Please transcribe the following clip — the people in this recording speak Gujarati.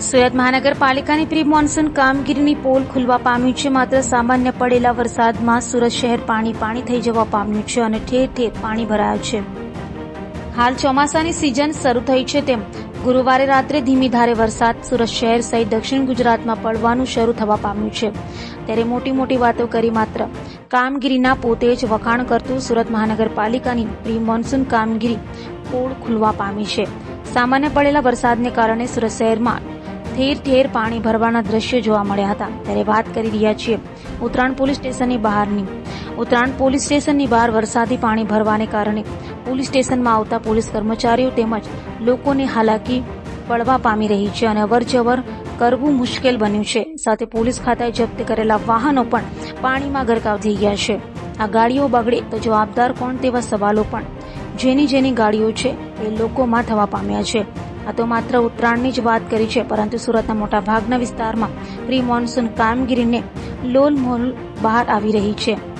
સુરત મહાનગરપાલિકાની પ્રી મોન્સૂન કામગીરીની પોલ ખુલવા પામ્યું છે. માત્ર સામાન્ય પડેલા વરસાદમાં સુરત શહેર પાણી પાણી થઈ જવા પામ્યું છે અને ઠેર ઠેર પાણી ભરાયું છે. હાલ ચોમાસાની સિઝન શરૂ થઈ છે તેમ ગુરુવારે રાત્રે ધીમી ધારે વરસાદ સુરત શહેર સહિત દક્ષિણ ગુજરાતમાં પડવાનું શરૂ થવા પામ્યું છે. ત્યારે મોટી મોટી વાતો કરી માત્ર કામગીરીના પોતે જ વખાણ કરતું સુરત મહાનગરપાલિકાની પ્રી મોન્સૂન કામગીરી પોળ ખુલવા પામી છે. સામાન્ય પડેલા વરસાદને કારણે સુરત શહેરમાં ઠેર ઠેર પાણી ભરવાના દ્રશ્યો જોવા મળ્યા હતા. ત્યારે વાત કરી રહ્યા છીએ ઉત્તરાયણ પોલીસ સ્ટેશનની બહારની. ઉત્તરાયણ પોલીસ સ્ટેશનની બહાર વરસાદી પાણી ભરવાને કારણે પોલીસ સ્ટેશનમાં આવતા પોલીસ કર્મચારીઓ તેમજ લોકોને હાલાકી પડવા પામી રહી છે અને અવરજવર કરવું મુશ્કેલ બન્યું છે. સાથે પોલીસ ખાતાએ જપ્ત કરેલા વાહનો પણ પાણીમાં ગરકાવ થઈ ગયા છે. આ ગાડીઓ બગડે તો જવાબદાર કોણ તેવા સવાલો પણ જેની જેની ગાડીઓ છે એ લોકોમાં થવા પામ્યા છે. આ તો માત્ર ઉત્તરાયણની જ વાત કરી છે, પરંતુ સુરતના મોટા ભાગના વિસ્તારમાં પ્રી મોન્સૂન કામગીરીને લોલમોલ બહાર આવી રહી છે.